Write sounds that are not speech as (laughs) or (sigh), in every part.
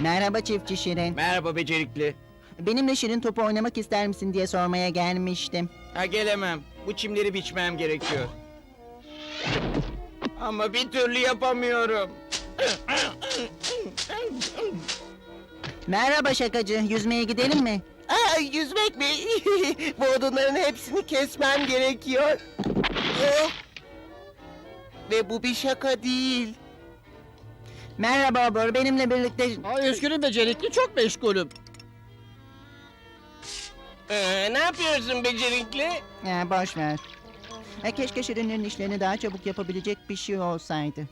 Merhaba çiftçi Şirin. Merhaba becerikli. Benimle Şirin topu oynamak ister misin diye sormaya gelmiştim. Ha gelemem. Bu çimleri biçmem gerekiyor. Ama bir türlü yapamıyorum. Merhaba şakacı, yüzmeye gidelim mi? Aa, yüzmek mi? (laughs) Bu odunların hepsini kesmem gerekiyor. Oh! Ve bu bir şaka değil. Merhaba Obur, benimle birlikte... Ay üzgünüm becerikli çok meşgulüm. Ee, ne yapıyorsun becerikli? Ya, boş ver. Ha, keşke Şirinlerin işlerini daha çabuk yapabilecek bir şey olsaydı.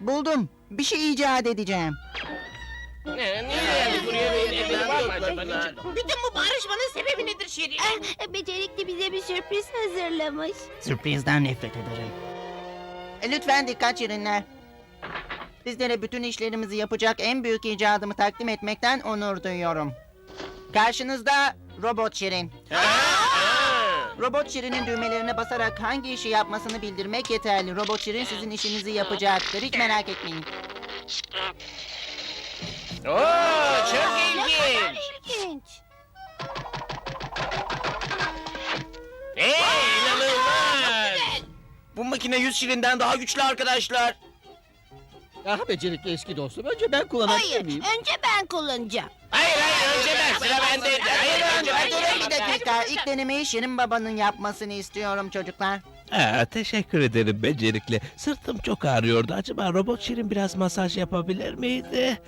Buldum, bir şey icat edeceğim. Ee, niye geldik buraya? Niçin? Bütün bu bağırışmanın sebebi nedir Şirin? Becerikli bize bir sürpriz hazırlamış. Sürprizden nefret ederim. E, lütfen dikkat Şirinler. Sizlere bütün işlerimizi yapacak en büyük icadımı takdim etmekten onur duyuyorum. Karşınızda Robot Şirin. Robot Şirin'in düğmelerine basarak hangi işi yapmasını bildirmek yeterli. Robot Şirin sizin işinizi yapacaktır. Hiç merak etmeyin. Oo, çok ilginç. İlginç. Hey, inanılmaz. Bu makine 100 şirinden daha güçlü arkadaşlar. Ah becerikli eski dostum. Önce ben kullanabilir Hayır, miyim? önce ben kullanacağım. Hayır hayır önce ben sıra bendeydi. Hayır önce ben Durun bir dakika. İlk denemeyi Şirin babanın yapmasını istiyorum çocuklar. Aa, teşekkür ederim becerikli. Sırtım çok ağrıyordu. Acaba robot şirin biraz masaj yapabilir miydi?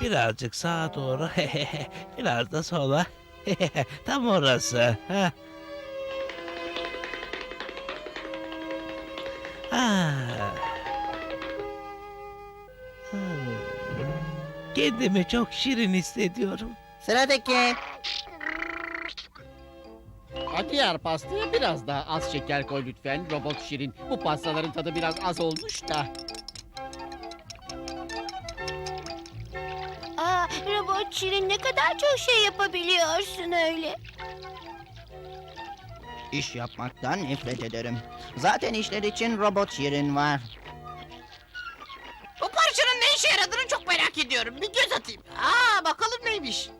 Birazcık sağa doğru. (laughs) biraz da sola. (laughs) Tam orası. Ha. Ah. Kendimi çok şirin hissediyorum. Sıradaki. Diğer pastaya biraz daha az şeker koy lütfen. Robot şirin. Bu pastaların tadı biraz az olmuş da. Aa, robot Şirin ne kadar çok şey yapabiliyorsun öyle. İş yapmaktan nefret ederim. Zaten işler için robot Şirin var. Ediyorum. Bir göz atayım. Aa bakalım neymiş.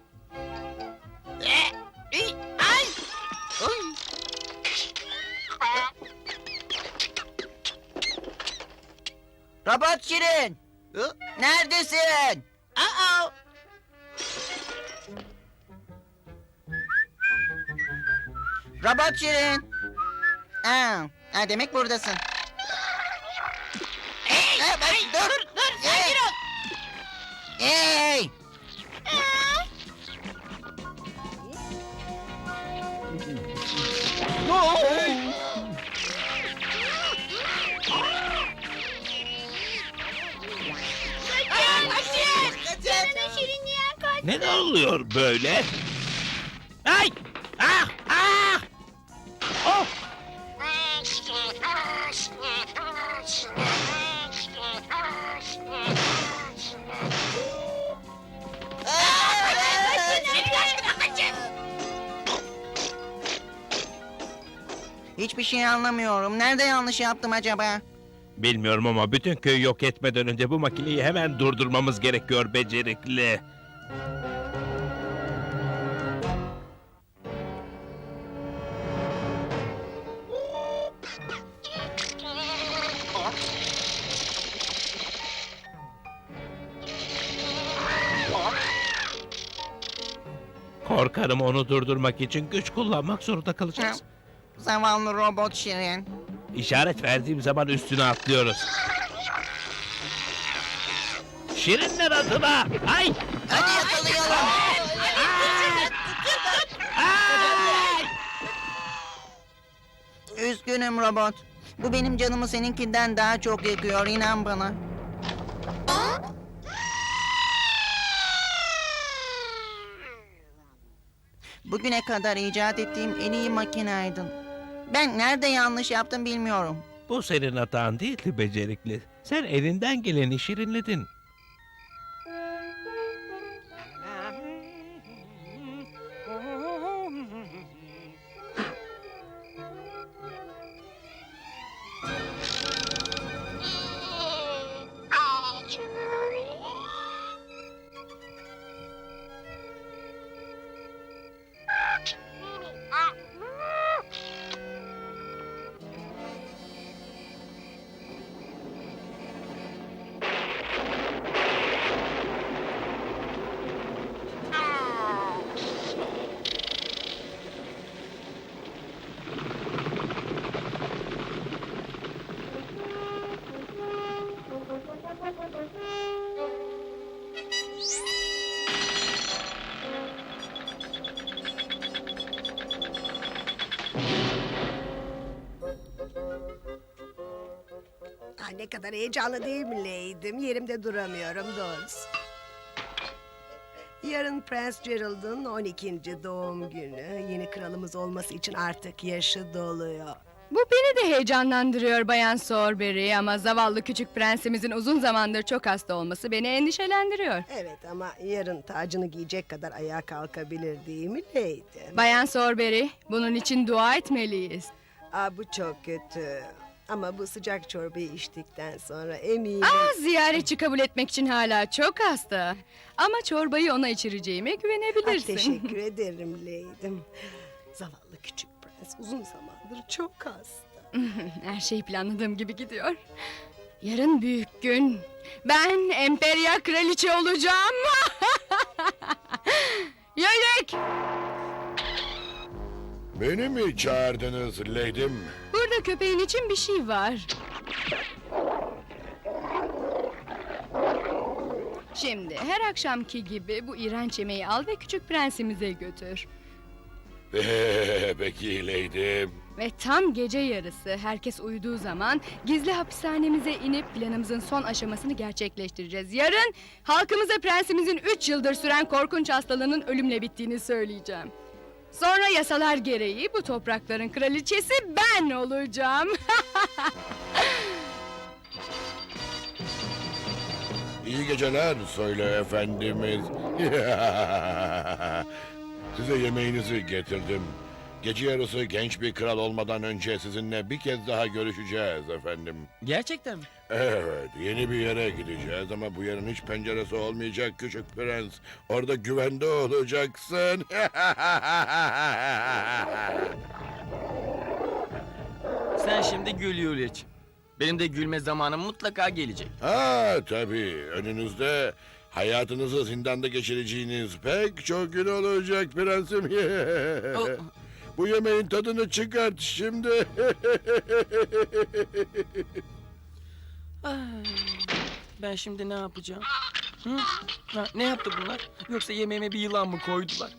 Ee, ey, ay. Oy. Robot Şirin! Hı? Neredesin? Aa. Robot Şirin! Aa, ha, demek buradasın. Hey! Şirin. Ne oluyor böyle? Hiçbir şey anlamıyorum. Nerede yanlış yaptım acaba? Bilmiyorum ama bütün köyü yok etmeden önce bu makineyi hemen durdurmamız gerekiyor becerikli. Korkarım onu durdurmak için güç kullanmak zorunda kalacağız. Zavallı robot Şirin. İşaret verdiğim zaman üstüne atlıyoruz. Şirinler adına! Ay! Hadi yakalayalım. Üzgünüm robot. Bu benim canımı seninkinden daha çok yakıyor inan bana. Bugüne kadar icat ettiğim en iyi makineydin. Ben nerede yanlış yaptım bilmiyorum. Bu senin hatan değildi becerikli. Sen elinden geleni şirinledin. Ne kadar heyecanlı değil mi Leydim? Yerimde duramıyorum doğrusu. Yarın Prens Gerald'ın 12. doğum günü. Yeni kralımız olması için artık yaşı doluyor. Bu beni de heyecanlandırıyor Bayan Sorberry ama zavallı küçük prensimizin uzun zamandır çok hasta olması beni endişelendiriyor. Evet ama yarın tacını giyecek kadar ayağa kalkabilir değil mi Leydim? Bayan Sorberry, bunun için dua etmeliyiz. Aa, bu çok kötü. Ama bu sıcak çorbayı içtikten sonra eminim... Aa, ziyaretçi kabul etmek için hala çok hasta. Ama çorbayı ona içireceğime Ah, güvenebilirsin. teşekkür ederim Leydim. Zavallı küçük prens uzun zamandır çok hasta. (laughs) Her şey planladığım gibi gidiyor. Yarın büyük gün. Ben Emperya kraliçe olacağım. (laughs) Yelek! Beni mi çağırdınız Leydim? Burada köpeğin için bir şey var. Şimdi her akşamki gibi bu iğrenç yemeği al ve küçük prensimize götür. (laughs) Peki Leydim. Ve tam gece yarısı herkes uyuduğu zaman gizli hapishanemize inip planımızın son aşamasını gerçekleştireceğiz. Yarın halkımıza prensimizin 3 yıldır süren korkunç hastalığının ölümle bittiğini söyleyeceğim. Sonra yasalar gereği bu toprakların kraliçesi ben olacağım. (laughs) İyi geceler söyle efendimiz. (laughs) Size yemeğinizi getirdim. Gece yarısı genç bir kral olmadan önce sizinle bir kez daha görüşeceğiz efendim. Gerçekten mi? Evet, yeni bir yere gideceğiz ama bu yerin hiç penceresi olmayacak küçük prens. Orada güvende olacaksın. (laughs) Sen şimdi gül Yuliç. Benim de gülme zamanım mutlaka gelecek. ha tabii, önünüzde hayatınızı zindanda geçireceğiniz pek çok gün olacak prensim. (laughs) O- Bu yemeğin tadını çıkart şimdi. (laughs) Ben şimdi ne yapacağım? Hı? Ha, ne yaptı bunlar? Yoksa yemeğime bir yılan mı koydular?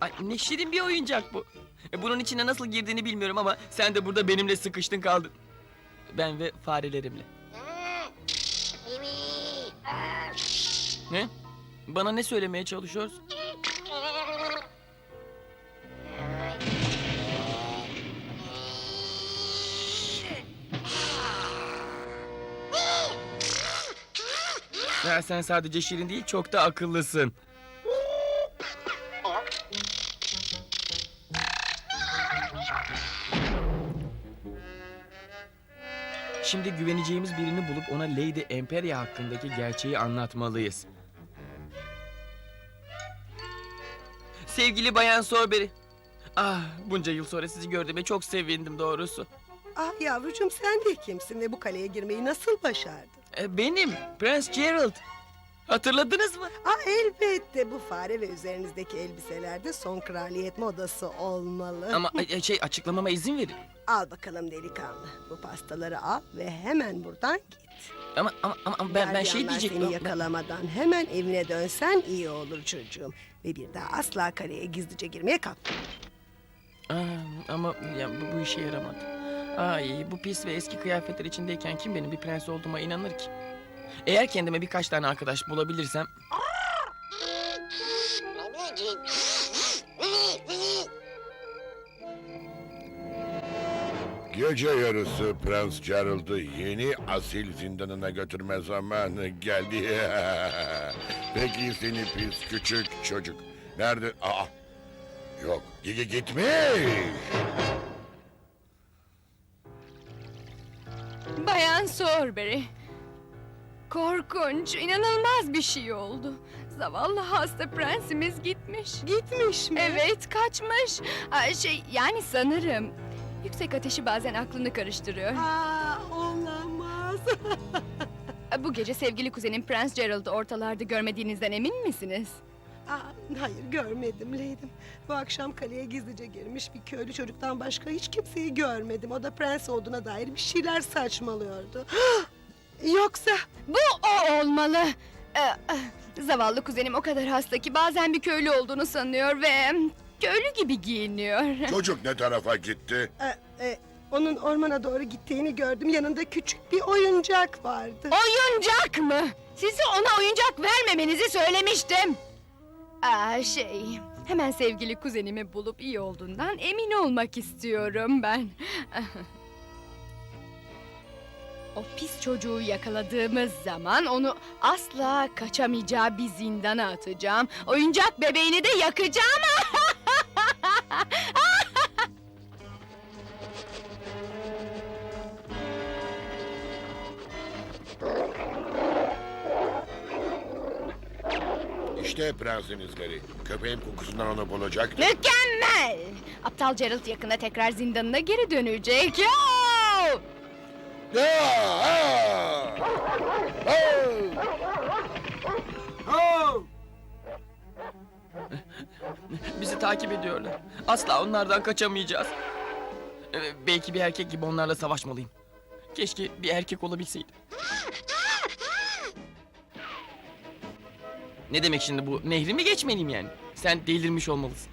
Ay ne şirin bir oyuncak bu. E, bunun içine nasıl girdiğini bilmiyorum ama sen de burada benimle sıkıştın kaldın. Ben ve farelerimle. Ne? Bana ne söylemeye çalışıyorsun? Ya sen sadece şirin değil çok da akıllısın. Şimdi güveneceğimiz birini bulup ona Lady Emperia hakkındaki gerçeği anlatmalıyız. Sevgili Bayan Sorberry. Ah bunca yıl sonra sizi gördüğüme çok sevindim doğrusu. Ah yavrucuğum sen de kimsin ve bu kaleye girmeyi nasıl başardın? E, benim Prens Gerald. Hatırladınız mı? Ah elbette bu fare ve üzerinizdeki elbiselerde son kraliyet modası olmalı. Ama e, şey açıklamama izin verin. Al bakalım delikanlı. Bu pastaları al ve hemen buradan git. Ama ama ama ama ben ben şey Gardiyanlar diyecektim. Seni yakalamadan hemen evine dönsen iyi olur çocuğum. Ve bir daha asla kaleye gizlice girmeye kalkma. Aa, ama ya, bu, bu işe yaramadı. Ay bu pis ve eski kıyafetler içindeyken kim benim bir prens olduğuma inanır ki? Eğer kendime birkaç tane arkadaş bulabilirsem... Gece yarısı Prens Gerald'ı yeni asil zindanına götürme zamanı geldi. (laughs) Peki seni pis küçük çocuk. Nerede? Aa, yok, Gigi gitmiş. Bayan Sorbery. Korkunç, inanılmaz bir şey oldu. Zavallı hasta prensimiz gitmiş. Gitmiş mi? Evet, kaçmış. Aa, şey, yani sanırım. Yüksek ateşi bazen aklını karıştırıyor. Aa, olamaz. (laughs) Bu gece sevgili kuzenim Prens Gerald'ı ortalarda görmediğinizden emin misiniz? Aa, hayır görmedim Leydim. Bu akşam kaleye gizlice girmiş bir köylü çocuktan başka hiç kimseyi görmedim. O da prens olduğuna dair bir şeyler saçmalıyordu. (gasps) Yoksa Bu o olmalı. Ee, eh, zavallı kuzenim o kadar hasta ki bazen bir köylü olduğunu sanıyor ve köylü gibi giyiniyor. (laughs) Çocuk ne tarafa gitti? e, e, onun ormana doğru gittiğini gördüm. Yanında küçük bir oyuncak vardı. Oyuncak mı? Size ona oyuncak vermemenizi söylemiştim. Aa, şey, hemen sevgili kuzenimi bulup iyi olduğundan emin olmak istiyorum ben. (laughs) O pis çocuğu yakaladığımız zaman onu asla kaçamayacağı bir zindana atacağım. Oyuncak bebeğini de yakacağım. (laughs) İşte prensin izleri. Köpeğin kokusundan onu bulacak. Mükemmel! Aptal Gerald yakında tekrar zindanına geri dönecek. Yoo! Aa, aa! Aa! Bizi takip ediyorlar. Asla onlardan kaçamayacağız. Ee, belki bir erkek gibi onlarla savaşmalıyım. Keşke bir erkek olabilseydim. Ne demek şimdi bu? Nehri mi geçmeliyim yani? Sen delirmiş olmalısın.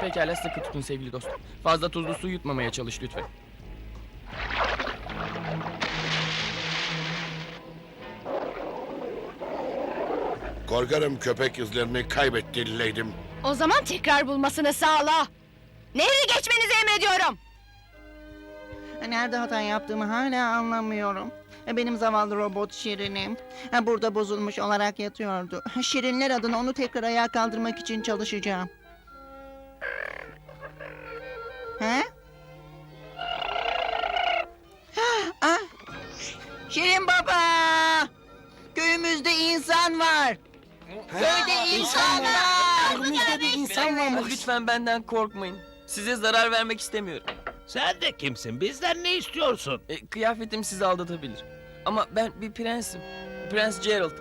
Pekala sıkı tutun sevgili dostum. Fazla tuzlu su yutmamaya çalış lütfen. Korkarım köpek izlerini kaybetti Leydim. O zaman tekrar bulmasını sağla. Nehri geçmenizi emrediyorum. Nerede hata yaptığımı hala anlamıyorum. Benim zavallı robot Şirin'im. Burada bozulmuş olarak yatıyordu. Şirinler adına onu tekrar ayağa kaldırmak için çalışacağım. He? Ah! Şirin baba! Köyümüzde insan var. Köyde insan var. Önümüzde bir insan varmış. Lütfen benden korkmayın. Size zarar vermek istemiyorum. Sen de kimsin? Bizden ne istiyorsun? E, kıyafetim sizi aldatabilir. Ama ben bir prensim. Prens Gerald.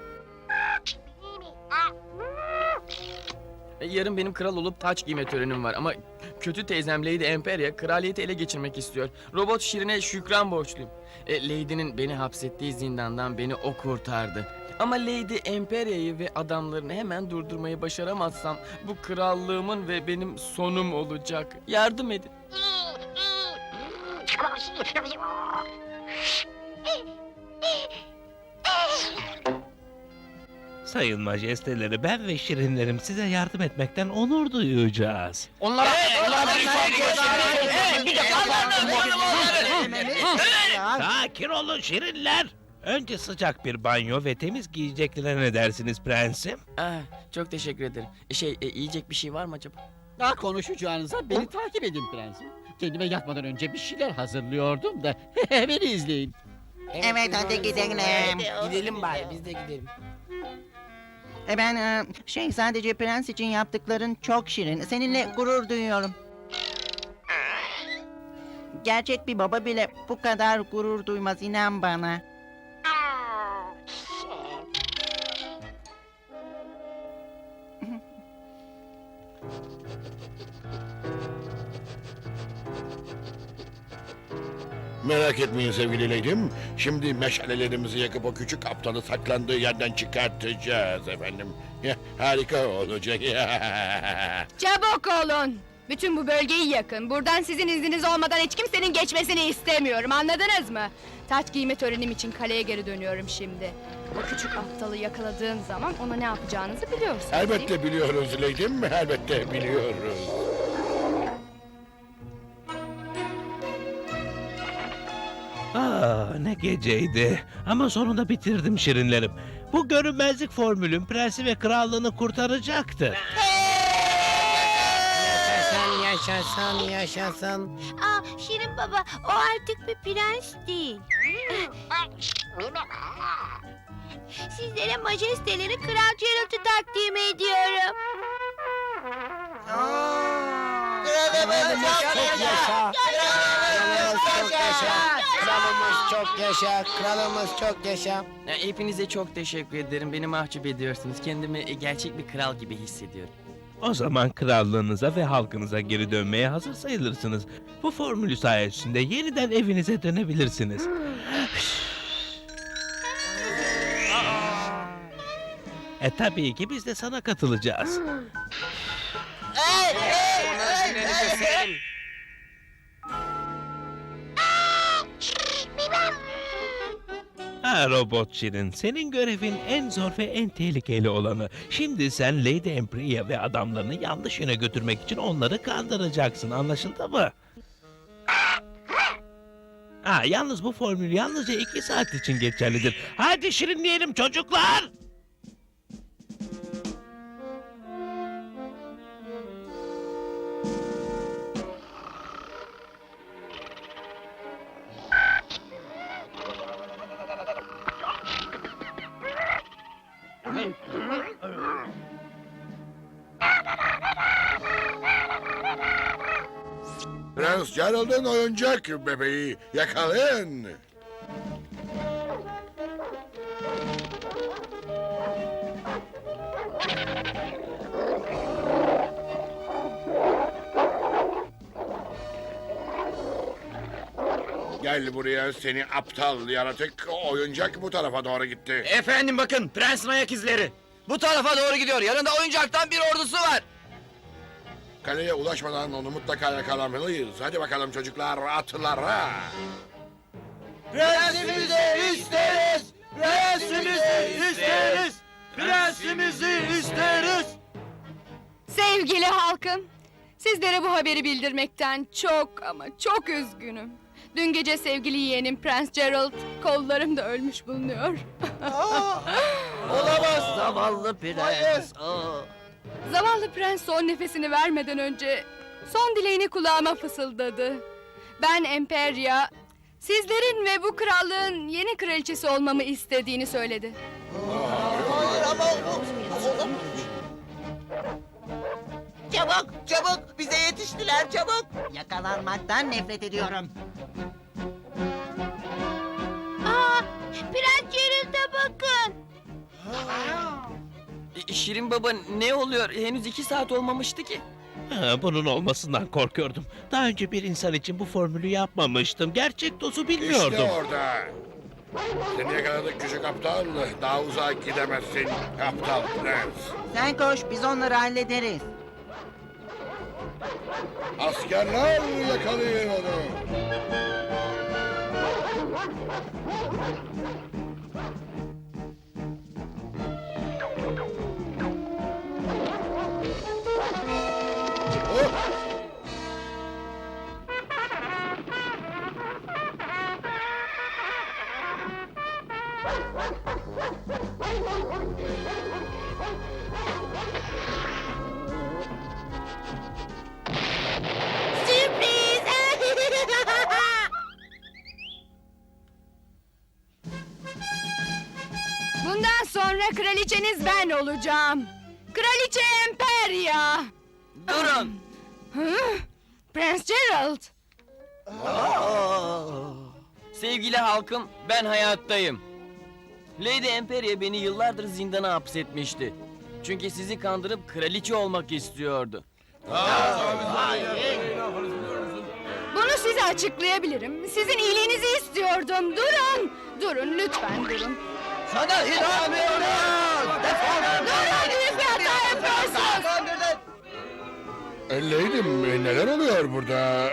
E, yarın benim kral olup taç giyme törenim var ama kötü teyzem Lady Emperia kraliyeti ele geçirmek istiyor. Robot Şirin'e şükran borçluyum. E, Lady'nin beni hapsettiği zindandan beni o kurtardı. Ama Lady Emperia'yı ve adamlarını hemen durdurmayı başaramazsam bu krallığımın ve benim sonum olacak. Yardım edin. Sayın majesteleri ben ve şirinlerim size yardım etmekten onur duyacağız. Onlara... Sakin olun şirinler. Önce sıcak bir banyo ve temiz giyeceklerine ne dersiniz prensim? Ah, çok teşekkür ederim. E, Şey, e, yiyecek bir şey var mı acaba? Daha konuşacağınıza beni takip edin prensim. Kendime yatmadan önce bir şeyler hazırlıyordum da (laughs) beni izleyin. Evet hadi gidelim. Gidelim bari biz de gidelim. E ben e, şey sadece prens için yaptıkların çok şirin. Seninle gurur duyuyorum. Gerçek bir baba bile bu kadar gurur duymaz inan bana. Merak etmeyin sevgili leydim. Şimdi meşalelerimizi yakıp o küçük aptalı saklandığı yerden çıkartacağız efendim. Harika olacak. (laughs) Çabuk olun. Bütün bu bölgeyi yakın. Buradan sizin izniniz olmadan hiç kimsenin geçmesini istemiyorum. Anladınız mı? Taç giyme törenim için kaleye geri dönüyorum şimdi. O küçük aptalı yakaladığın zaman ona ne yapacağınızı biliyorsunuz. değil mi? elbette biliyoruz leydim. Elbette biliyoruz. Aa, ne geceydi. Ama sonunda bitirdim şirinlerim. Bu görünmezlik formülün prensi ve krallığını kurtaracaktı. Yaşasın yaşasın yaşasın. Aa, Şirin baba o artık bir prens değil. Sizlere majesteleri Kral Gerald'ı takdim ediyorum. Kralımız çok yaşa. Kralımız çok yaşa. Kralımız çok yaşa. Kralımız çok yaşa. Ya, hepinize çok teşekkür ederim. Beni mahcup ediyorsunuz. Kendimi e, gerçek bir kral gibi hissediyorum. O zaman krallığınıza ve halkınıza geri dönmeye hazır sayılırsınız. Bu formülü sayesinde yeniden evinize dönebilirsiniz. e tabii ki biz de sana katılacağız. Ha robot Şirin, senin görevin en zor ve en tehlikeli olanı. Şimdi sen Lady Empriya ve adamlarını yanlış yöne götürmek için onları kandıracaksın, anlaşıldı mı? Ha, yalnız bu formül yalnızca iki saat için geçerlidir. Hadi şirinleyelim çocuklar! Prens Gerald'ın oyuncak bebeği yakalayın. Gel buraya seni aptal yaratık. Oyuncak bu tarafa doğru gitti. Efendim bakın prensin ayak izleri. Bu tarafa doğru gidiyor. Yanında oyuncaktan bir ordusu var. Kaleye ulaşmadan onu mutlaka yakalamalıyız. Hadi bakalım çocuklar atlara. Prensimizi isteriz. Prensimizi isteriz. Prensimizi isteriz. Sevgili halkım, sizlere bu haberi bildirmekten çok ama çok üzgünüm. Dün gece sevgili yeğenim Prens Gerald kollarımda ölmüş bulunuyor. (laughs) Olamaz zavallı prens. Zavallı prens son nefesini vermeden önce son dileğini kulağıma fısıldadı. Ben Emperya, sizlerin ve bu krallığın yeni kraliçesi olmamı istediğini söyledi. Çabuk çabuk bize yetiştiler çabuk. Yakalanmaktan nefret ediyorum. Aa, Prens Gerald'a bakın. E, Şirin baba ne oluyor? Henüz iki saat olmamıştı ki. Ha, bunun olmasından korkuyordum. Daha önce bir insan için bu formülü yapmamıştım. Gerçek dozu bilmiyordum. İşte orada. Seni yakaladık küçük aptal. Daha uzağa gidemezsin aptal prens. Sen koş biz onları hallederiz. Askerler yakalayın onu. Olacağım. Kraliçe Emperia. Durun. Hı? Prens Gerald. Sevgili halkım, ben hayattayım. Lady Emperia beni yıllardır zindana hapsetmişti. Çünkü sizi kandırıp kraliçe olmak istiyordu. Bunu size açıklayabilirim. Sizin iyiliğinizi istiyordum. Durun. Durun lütfen durun. Sana inanmıyoruz! Durun büyük bir hata yapıyorsunuz. E, Leydim neler oluyor burada?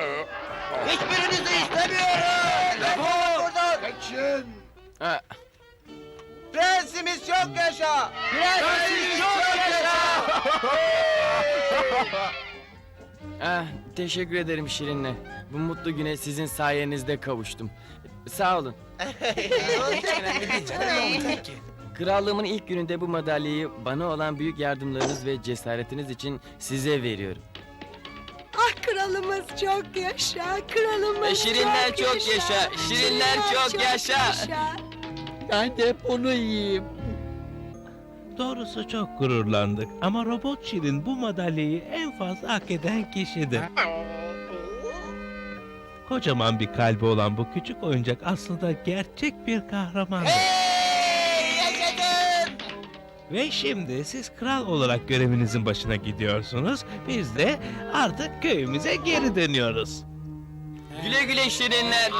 Hiçbirinizi istemiyoruz! Defol buradan! Kaçın! Ha, Prensimiz çok yaşa! Prensimiz çok yaşa! ah, (laughs) teşekkür ederim Şirin'le. Bu mutlu güne sizin sayenizde kavuştum. Sağ olun. (laughs) Krallığımın ilk gününde bu madalyayı bana olan büyük yardımlarınız ve cesaretiniz için size veriyorum. Ah kralımız çok yaşa, kralımız E, şirinler çok, çok yaşa, şirinler çok yaşa. Ben de bunu yiyeyim. Doğrusu çok gururlandık ama Robot Şirin bu madalyayı en fazla hak eden kişidir. Kocaman bir kalbi olan bu küçük oyuncak aslında gerçek bir kahramandır. Ve şimdi siz kral olarak görevinizin başına gidiyorsunuz. Biz de artık köyümüze geri dönüyoruz. Güle güle şirinler.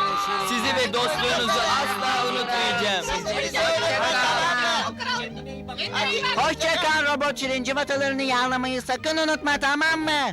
Sizi ve dostluğunuzu asla unutmayacağım. Hoşça kal robot şirin. Cıvatalarını yağlamayı sakın unutma tamam mı?